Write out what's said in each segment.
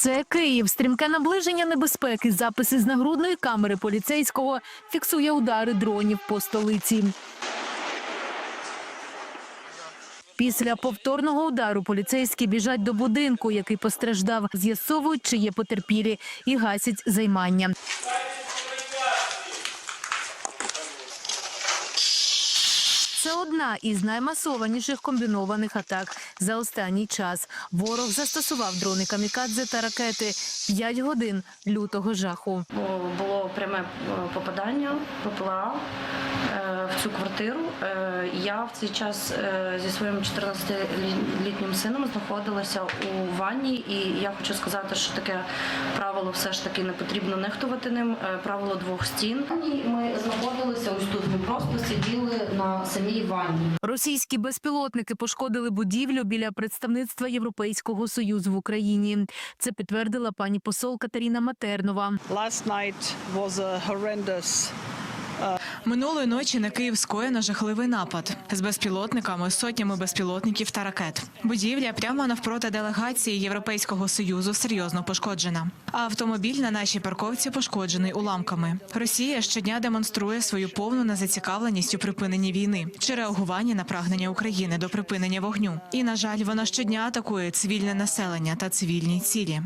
Це Київ. Стрімке наближення небезпеки. Записи з нагрудної камери поліцейського фіксує удари дронів по столиці. Після повторного удару поліцейські біжать до будинку, який постраждав, з'ясовують, чи є потерпілі, і гасять займання. Це одна із наймасованіших комбінованих атак за останній час. Ворог застосував дрони камікадзе та ракети 5 годин лютого жаху. Було пряме е, попадання ППЛА е, цю квартиру. Е, Я в цей час е, зі своїм 14-літнім сином знаходилася у ванні, і я хочу сказати, що таке правило все ж таки не потрібно нехтувати ним. е, Правило двох стін. Ми знаходилися ось тут. Ми просто сиділи на самій ванні. Російські безпілотники пошкодили будівлю біля представництва Європейського союзу в Україні. Це підтвердила пані посол Катерина Матернова. Last night was a horrendous Минулої ночі на Київ скоєно жахливий напад з безпілотниками, сотнями безпілотників та ракет. Будівля прямо навпроти делегації Європейського союзу серйозно пошкоджена. А автомобіль на нашій парковці пошкоджений уламками. Росія щодня демонструє свою повну незацікавленість у припиненні війни чи реагуванні на прагнення України до припинення вогню. І на жаль, вона щодня атакує цивільне населення та цивільні цілі.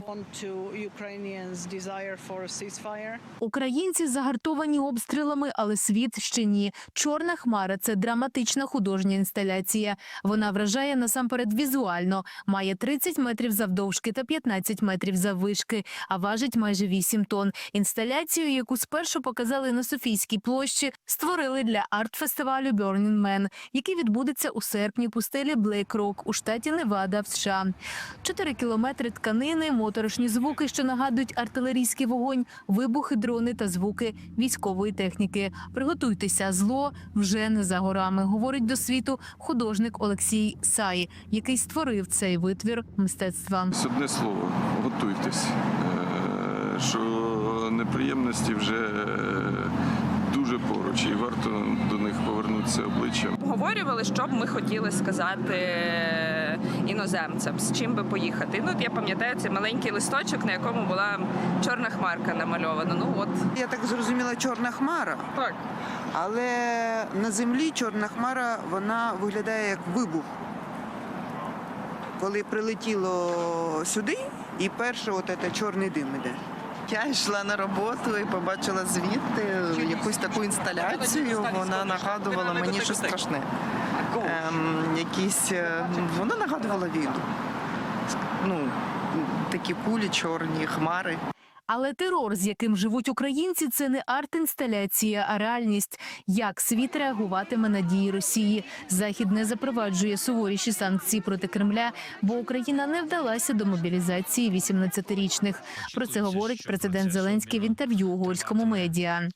Українці загартовані обстрілами, але світ ще ні. Чорна хмара це драматична художня інсталяція. Вона вражає насамперед візуально. Має 30 метрів завдовжки та 15 метрів заввишки, а важить майже 8 тонн. Інсталяцію, яку спершу показали на Софійській площі, створили для арт-фестивалю Burning Man, який відбудеться у серпні пустелі Блейк Рок у штаті Невада в США. Чотири кілометри тканини, моторошні звуки, що нагадують артилерійський вогонь, вибухи, дрони та звуки військової техніки. Приготуйтеся, зло вже не за горами, говорить до світу художник Олексій Сай, який створив цей витвір мистецтва. Одне слово, готуйтесь, Е, що неприємності вже е, дуже поруч, і варто до них повернутися обличчям. Обговорювали, що б ми хотіли сказати іноземцям, з чим би поїхати. Ну, от я пам'ятаю цей маленький листочок, на якому була чорна хмарка намальована. Ну от Я так зрозуміла, чорна хмара, так. але на землі чорна хмара вона виглядає як вибух. Коли прилетіло сюди, і перше от це чорний дим іде. Я йшла на роботу і побачила звідти якусь таку інсталяцію. Вона нагадувала мені щось страшне. Ем, якісь, е, вона нагадувала війну. Ну, такі кулі, чорні, хмари. Але терор, з яким живуть українці, це не арт-інсталяція, а реальність. Як світ реагуватиме на дії Росії? Захід не запроваджує суворіші санкції проти Кремля, бо Україна не вдалася до мобілізації 18-річних. Про це говорить президент Зеленський в інтерв'ю угорському медіа.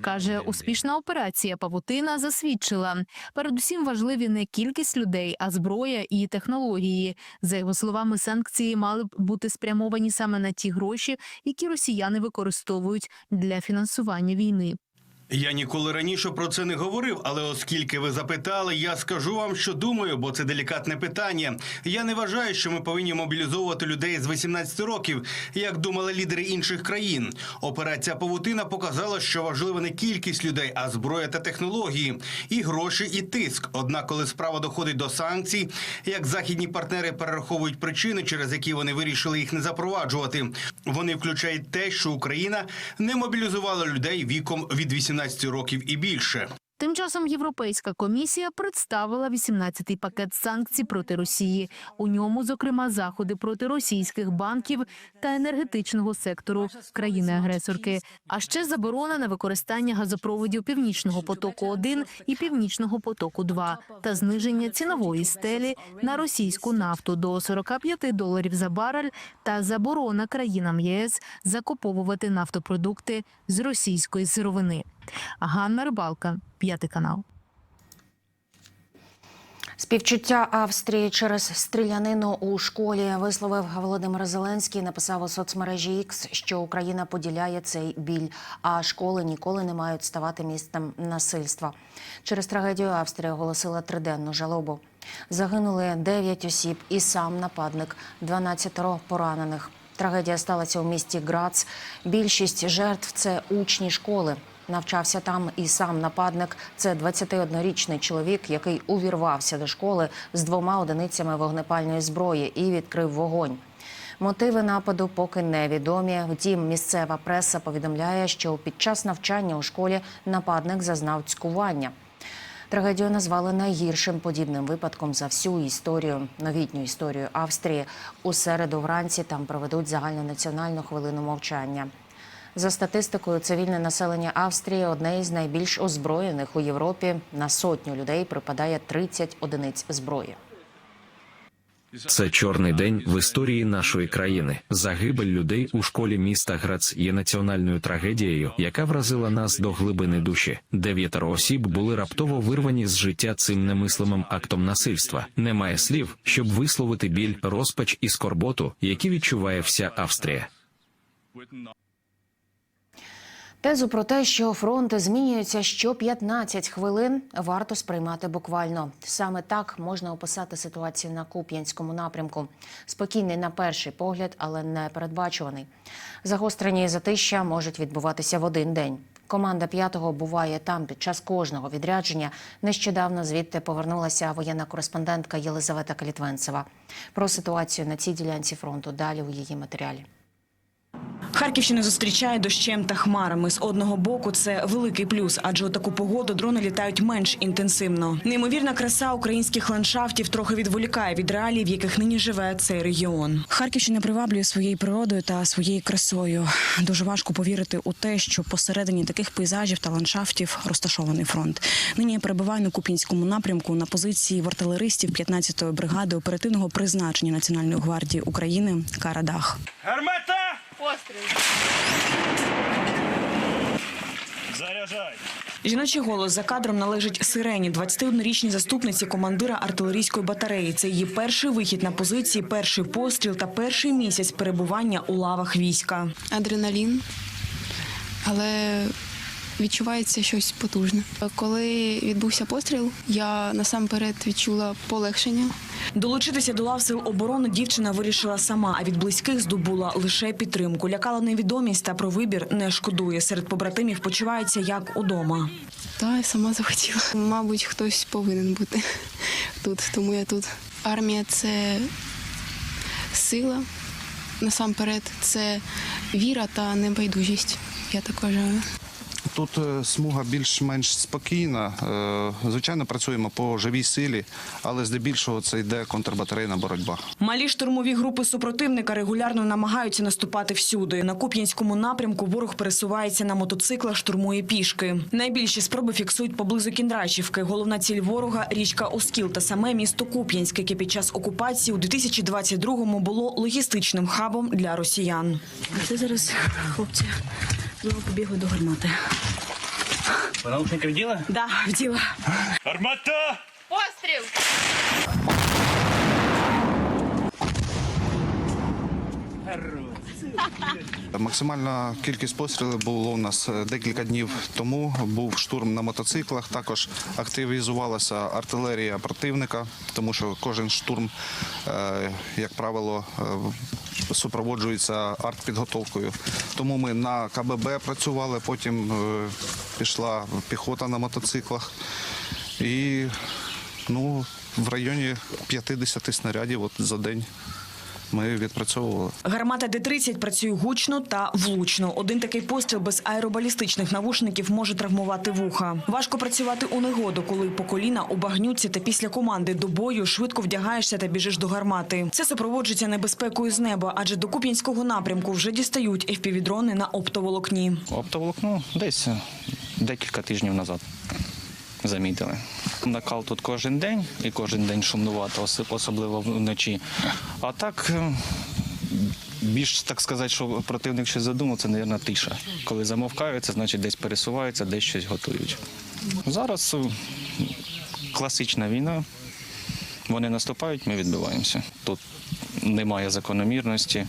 каже, успішна операція Павутина засвідчила. Передусім важливі не кількість людей, а зброя і технології. За його словами, санкції мали б бути спрямовані саме на ті гроші, які росіяни використовують для фінансування війни. Я ніколи раніше про це не говорив, але оскільки ви запитали, я скажу вам, що думаю, бо це делікатне питання. Я не вважаю, що ми повинні мобілізовувати людей з 18 років, як думали лідери інших країн. Операція Павутина показала, що важлива не кількість людей, а зброя та технології, і гроші, і тиск. Однак, коли справа доходить до санкцій, як західні партнери перераховують причини, через які вони вирішили їх не запроваджувати, вони включають те, що Україна не мобілізувала людей віком від 18 років і більше. Тим часом Європейська комісія представила 18-й пакет санкцій проти Росії. У ньому, зокрема, заходи проти російських банків та енергетичного сектору країни-агресорки. А ще заборона на використання газопроводів Північного потоку 1 і Північного потоку 2 та зниження цінової стелі на російську нафту до 45 доларів за барель та заборона країнам ЄС закуповувати нафтопродукти з російської сировини. Ганна Рибалка, п'ятий канал. Співчуття Австрії через стрілянину у школі висловив Володимир Зеленський. Написав у соцмережі X, що Україна поділяє цей біль, а школи ніколи не мають ставати місцем насильства. Через трагедію Австрія оголосила триденну жалобу. Загинули 9 осіб і сам нападник, 12 поранених. Трагедія сталася у місті Грац. Більшість жертв це учні школи. Навчався там і сам нападник. Це 21-річний чоловік, який увірвався до школи з двома одиницями вогнепальної зброї і відкрив вогонь. Мотиви нападу поки невідомі. Втім, місцева преса повідомляє, що під час навчання у школі нападник зазнав цькування. Трагедію назвали найгіршим подібним випадком за всю історію, новітню історію Австрії. У середу вранці там проведуть загальнонаціональну хвилину мовчання. За статистикою, цивільне населення Австрії одне із найбільш озброєних у Європі. На сотню людей припадає 30 одиниць зброї. Це чорний день в історії нашої країни. Загибель людей у школі міста Грац є національною трагедією, яка вразила нас до глибини душі. Дев'ятеро осіб були раптово вирвані з життя цим немислимим актом насильства. Немає слів, щоб висловити біль, розпач і скорботу, які відчуває вся Австрія. Тезу про те, що фронти змінюються що 15 хвилин, варто сприймати буквально. Саме так можна описати ситуацію на Куп'янському напрямку. Спокійний на перший погляд, але не передбачуваний. Загострені затища можуть відбуватися в один день. Команда п'ятого буває там під час кожного відрядження. Нещодавно звідти повернулася воєнна кореспондентка Єлизавета Калітвенцева. Про ситуацію на цій ділянці фронту далі у її матеріалі. Харківщина зустрічає дощем та хмарами. З одного боку це великий плюс, адже у таку погоду дрони літають менш інтенсивно. Неймовірна краса українських ландшафтів трохи відволікає від реалій, в яких нині живе цей регіон. Харківщина приваблює своєю природою та своєю красою. Дуже важко повірити у те, що посередині таких пейзажів та ландшафтів розташований фронт. Нині я перебуваю на Купінському напрямку на позиції в артилеристів 15-ї бригади оперативного призначення Національної гвардії України Карадах. Гармата! Жіночий голос за кадром належить Сирені, 21-річній заступниці командира артилерійської батареї. Це її перший вихід на позиції, перший постріл та перший місяць перебування у лавах війська. адреналін, але відчувається щось потужне. Коли відбувся постріл, я насамперед відчула полегшення. Долучитися до лав сил оборони дівчина вирішила сама, а від близьких здобула лише підтримку. Лякала невідомість та про вибір не шкодує. Серед побратимів почувається як удома. Та я сама захотіла. Мабуть, хтось повинен бути тут, тому я тут. Армія це сила. Насамперед, це віра та небайдужість. Я так вважаю. Тут е, смуга більш-менш спокійна. Е, Звичайно, працюємо по живій силі, але здебільшого це йде контрбатарейна боротьба. Малі штурмові групи супротивника регулярно намагаються наступати всюди. На Куп'янському напрямку ворог пересувається на мотоциклах, штурмує пішки. Найбільші спроби фіксують поблизу Кіндрачівки. Головна ціль ворога річка Оскіл та саме місто Куп'янськ, яке під час окупації у 2022-му було логістичним хабом для росіян. Це зараз хлопці знову побігли до гармати. Наушники вділа? Да, вділа. Гармата! Максимальна кількість пострілів було у нас е, декілька днів тому. Був штурм на мотоциклах. Також активізувалася артилерія противника, тому що кожен штурм, е, як правило, е, супроводжується артпідготовкою. Тому ми на КББ працювали, потім пішла піхота на мотоциклах. І ну, в районі 50 снарядів от за день ми відпрацьовували. Гармата Д-30 працює гучно та влучно. Один такий постріл без аеробалістичних навушників може травмувати вуха. Важко працювати у негоду, коли по коліна у багнюці та після команди до бою швидко вдягаєшся та біжиш до гармати. Це супроводжується небезпекою з неба, адже до Куп'янського напрямку вже дістають FPV-дрони на оптоволокні. Оптоволокно десь декілька тижнів назад замітили. Накал тут кожен день і кожен день шумнувато, особливо вночі. А так. е, Більш так сказати, що противник щось задумав, це, мабуть, тиша. Коли замовкаються, значить десь пересуваються, десь щось готують. Зараз е, класична війна. Вони наступають, ми відбиваємося. Тут немає закономірності.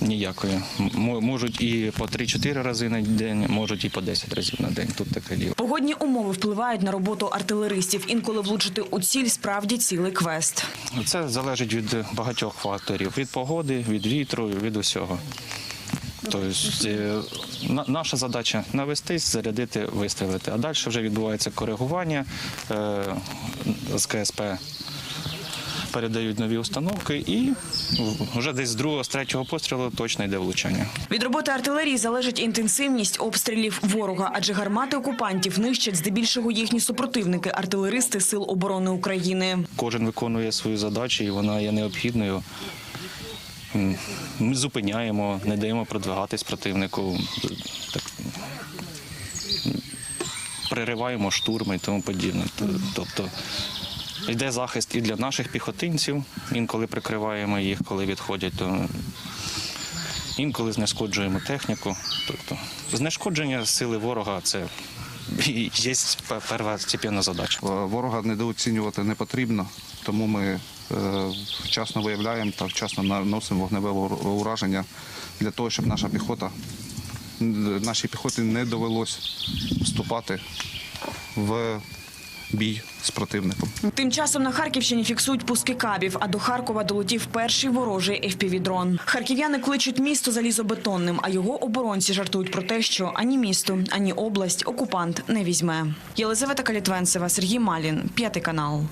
Ніякої. Можуть і по 3-4 рази на день, можуть і по 10 разів на день. Тут таке діло. Погодні умови впливають на роботу артилеристів. Інколи влучити у ціль справді цілий квест. Це залежить від багатьох факторів: від погоди, від вітру, від усього. Тобто е, наша задача навестись, зарядити, вистрілити. А далі вже відбувається коригування е, з КСП. Передають нові установки, і вже десь з другого, з третього пострілу точно йде влучання. Від роботи артилерії залежить інтенсивність обстрілів ворога, адже гармати окупантів нищать здебільшого їхні супротивники, артилеристи Сил оборони України. Кожен виконує свою задачу, і вона є необхідною. Ми зупиняємо, не даємо продвигатись противнику, так, перериваємо штурми і тому подібне. Тобто йде захист і для наших піхотинців, інколи прикриваємо їх, коли відходять, то інколи знешкоджуємо техніку. Тобто знешкодження сили ворога це і є первостепенна задача. Е, Ворога недооцінювати не потрібно, тому ми е, вчасно виявляємо та вчасно наносимо вогневе ураження для того, щоб наша піхота, нашій піхоті не довелось вступати в бій з противником. Тим часом на Харківщині фіксують пуски кабів, а до Харкова долетів перший ворожий FPV-дрон. Харків'яни кличуть місто залізобетонним, а його оборонці жартують про те, що ані місто, ані область окупант не візьме. Єлизавета Калітвенцева, Сергій Малін, п'ятий канал.